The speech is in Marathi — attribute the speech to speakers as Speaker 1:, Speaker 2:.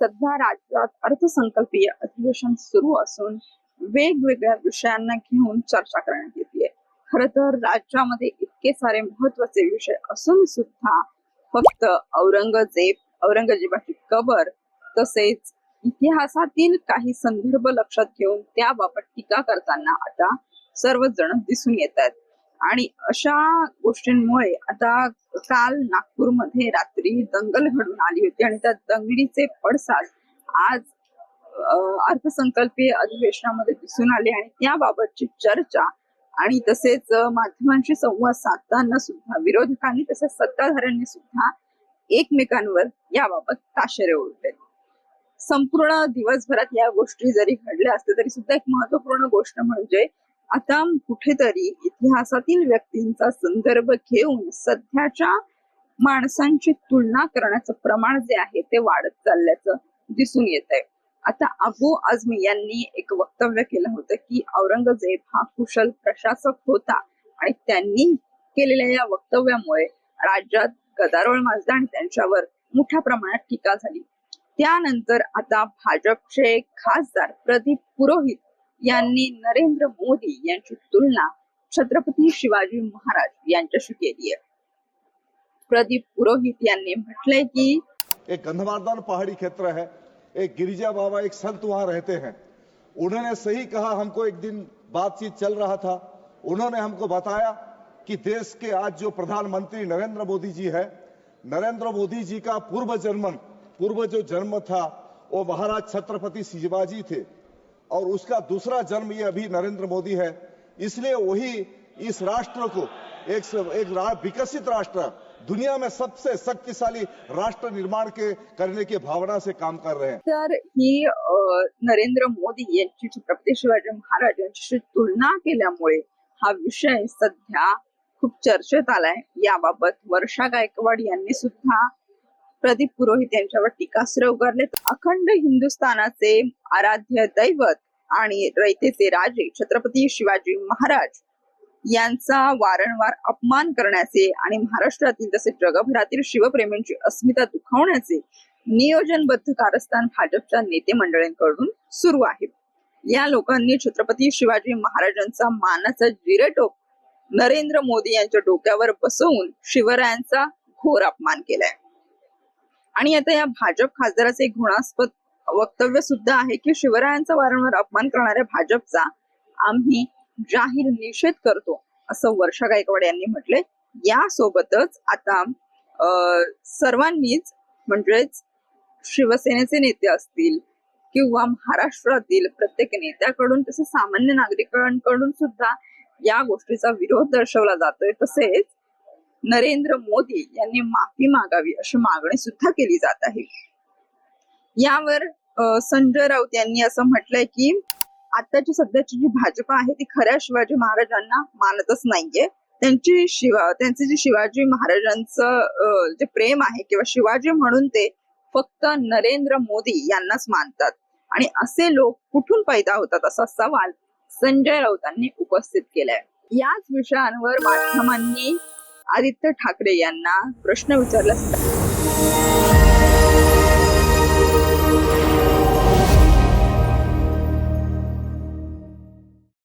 Speaker 1: सध्या राज्यात अर्थसंकल्पीय अधिवेशन सुरू असून वेगवेगळ्या विषयांना घेऊन चर्चा करण्यात येते खर तर राज्यामध्ये इतके सारे महत्त्वाचे विषय असून सुद्धा फक्त औरंगजेब औरंगजेबाची कबर तसेच इतिहासातील काही संदर्भ लक्षात घेऊन त्याबाबत टीका करताना आता सर्वजण दिसून येत आहेत आणि अशा गोष्टींमुळे आता काल नागपूरमध्ये रात्री दंगल घडून आली होती आणि त्या दंगलीचे पडसाद आज अर्थसंकल्पीय अधिवेशनामध्ये दिसून आले आणि त्याबाबतची चर्चा आणि तसेच माध्यमांशी संवाद साधताना सुद्धा विरोधकांनी तसेच सत्ताधाऱ्यांनी सुद्धा एकमेकांवर याबाबत ताशेरे ओढले. संपूर्ण दिवसभरात या गोष्टी जरी घडल्या असल्या तरी सुद्धा एक महत्त्वपूर्ण गोष्ट म्हणजे आता कुठेतरी इतिहासातील व्यक्तींचा संदर्भ घेऊन सध्याच्या माणसांची तुलना करण्याचं प्रमाण जे आहे ते वाढत चालल्याचं दिसून येत आहे आता अबू आझमी यांनी एक वक्तव्य केलं होतं की औरंगजेब हा कुशल प्रशासक होता आणि त्यांनी केलेल्या या वक्तव्यामुळे राज्यात गदारोळ माजला आणि त्यांच्यावर मोठ्या प्रमाणात टीका झाली. त्यानंतर आता भाजपचे खासदार प्रदीप पुरोहित यांनी नरेंद्र मोदी यांची तुलना छत्रपती शिवाजी महाराज यांच्याशी केली आहे. प्रदीप पुरोहित यांनी म्हटलंय की,
Speaker 2: एक गंधमार्दन पहाड़ी क्षेत्र है, एक गिरिजा बाबा, एक संत वहाँ रहते हैं। उन्होंने सही कहा, हमको एक दिन बातचीत चल रहा था। उन्होंने हमको बताया कि देश के आज जो प्रधानमंत्री नरेंद्र मोदी जी है, नरेंद्र मोदी जी का पूर्व जन्म पूर्व जो जन्म था, वो महाराज छत्रपति शिवाजी थे। और उसका दूसरा जन्म ये अभी नरेंद्र मोदी है। इसलिए वही इस राष्ट्र को एक एक रा, विकसित राष्ट्र दुनिया में सबसे शक्तिशाली राष्ट्र निर्माण के करने की भावना से काम कर रहे हैं।
Speaker 1: तर ही नरेंद्र मोदी छत्रपती शिवाजी महाराज तुलना केल्यामुळे हा विषय सध्या खूप चर्चेत आलाय. याबाबत वर्षा गायकवाड सुद्धा प्रदीप पुरोहित यांच्यावर टीकास्त्र उगारले. अखंड हिंदुस्थानाचे आराध्य दैवत आणि रयतेचे राजे छत्रपती शिवाजी महाराज यांचा वारंवार अपमान करण्याचे आणि महाराष्ट्रातील तसेच जगभरातील शिवप्रेमींची अस्मिता दुखावण्याचे नियोजनबद्ध कारस्थान भाजपच्या नेते मंडळींकडून सुरू आहे. या लोकांनी छत्रपती शिवाजी महाराजांचा मानाचा जिरेटोप नरेंद्र मोदी यांच्या डोक्यावर बसवून शिवरायांचा घोर अपमान केलाय. आणि आता या भाजप खासदाराचे एक घृणास्पद वक्तव्य सुद्धा आहे की शिवरायांचा वारंवार अपमान करणाऱ्या भाजपचा आम्ही जाहीर निषेध करतो असं वर्षा गायकवाड यांनी म्हटले यासोबतच आता सर्वांनीच म्हणजेच शिवसेनेचे नेते असतील किंवा महाराष्ट्रातील प्रत्येक नेत्याकडून तसे सामान्य नागरिकांकडून सुद्धा या गोष्टीचा विरोध दर्शवला जातोय. तसेच नरेंद्र मोदी यांनी माफी मागावी अशी मागणी सुद्धा केली जात आहे. यावर संजय राऊत यांनी असं म्हटलंय की आताची सध्याची जी भाजप आहे ती खऱ्या शिवाजी महाराजांना मानतच नाहीये. त्यांची शिवा त्यांचे जे शिवाजी महाराजांचं जे प्रेम आहे किंवा शिवाजी म्हणून ते फक्त नरेंद्र मोदी यांनाच मानतात. आणि असे लोक कुठून पैदा होतात असा सवाल संजय राऊतांनी उपस्थित केलाय. याच विषयांवर माध्यमांनी आदित्य ठाकरे यांना प्रश्न विचारला